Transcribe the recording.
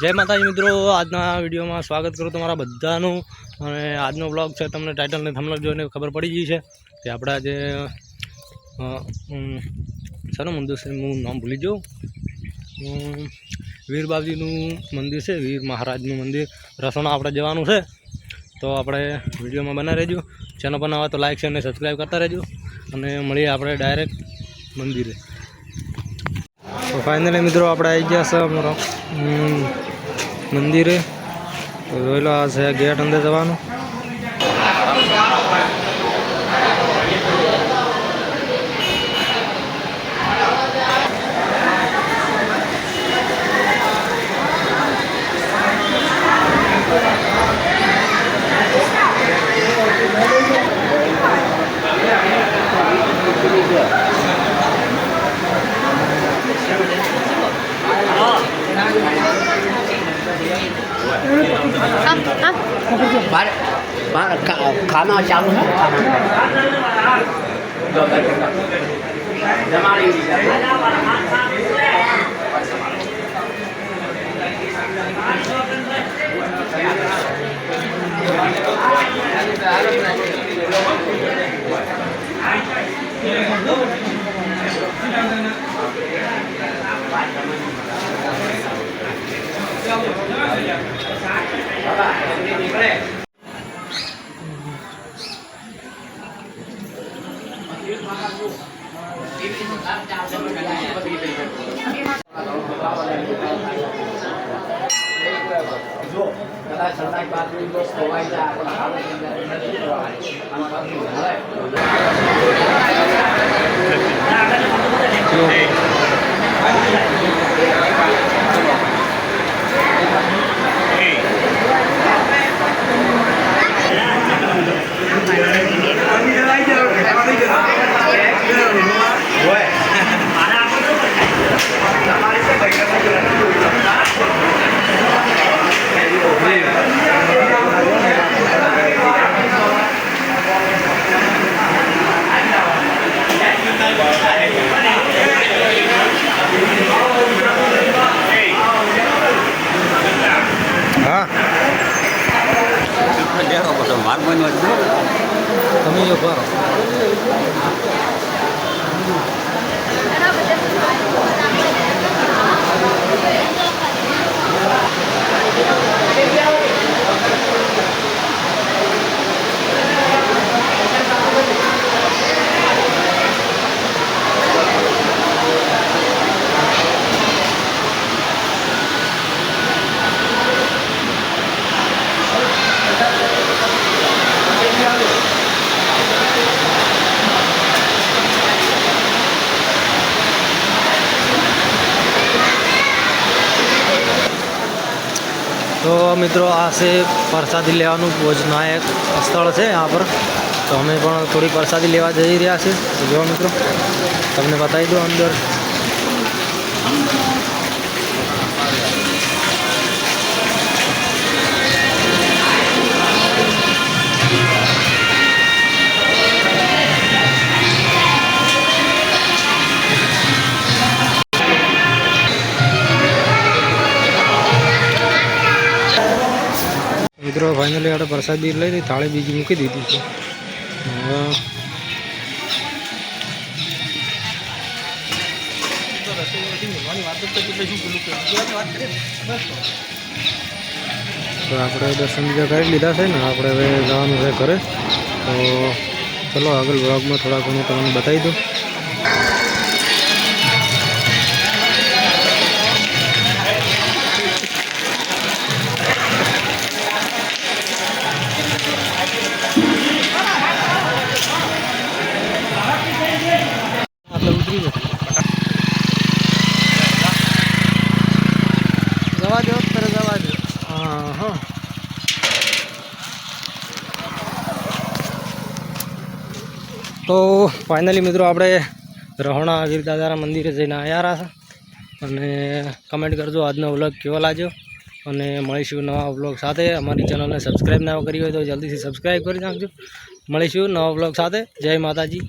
જય માતાજી મિત્રો, આજના વિડીયોમાં સ્વાગત કરું તમારા બધાનું. અને આજનો બ્લોગ છે, તમને ટાઇટલને થંબનેલ જોઈને ખબર પડી ગઈ છે કે આપણા જે સારું મંદિર છે હું નામ ભૂલી જાઉં. વીરબાજીનું મંદિર છે, વીર મહારાજનું મંદિર. રસોણા આપણે જવાનું છે. તો આપણે વિડીયોમાં બના રહેજો. ચેનલ પર તો લાઇક છે અને સબસ્ક્રાઈબ કરતા રહેજો. અને મળીએ આપણે ડાયરેક્ટ મંદિરે. તો ફાઇનલી મિત્રો, આપણે આવી ગયા છે મંદિરે. રોયલો લો આ છે ગેટ અંદર જવાનું. बाहर बाहर खा, खाना चालू है जमा જો કદાચ સરદાર બાદ દોસ્ત ખોવાઈ જાય પણ હાલ નથી હા. તમે જો કરો તો મિત્રો આ છે પ્રસાદી લેવાનું ભોજનાયક સ્થળ છે આ પર. તો અમે પણ થોડી પ્રસાદી લેવા જઈ રહ્યા છીએ. જો મિત્રો, તમને બતાવી દો અંદર. મિત્રો ફાઇનલી આપણે પ્રસાદી લઈ લઈ થાળી બીજી મૂકી દીધી છે. તો આપણે દર્શન બીજા કરી લીધા છે ને, આપણે હવે જવાનું છે ઘરે. તો ચલો આગળ બ્લોગમાં થોડા ઘણું તમને બતાવી દઉં. તો ફાઇનલી મિત્રો આપણે રહોણા વીર દાદાના મંદિરે જઈને આવ્યા છે. અને કમેન્ટ કરજો આજનો વ્લોગ કેવો લાગ્યો. અને મળીશું નવા વ્લોગ સાથે. અમારી ચેનલને સબસ્ક્રાઈબ ના કરી હોય તો જલ્દીથી સબસ્ક્રાઈબ કરી નાખજો. મળીશું નવા વ્લોગ સાથે. જય માતાજી.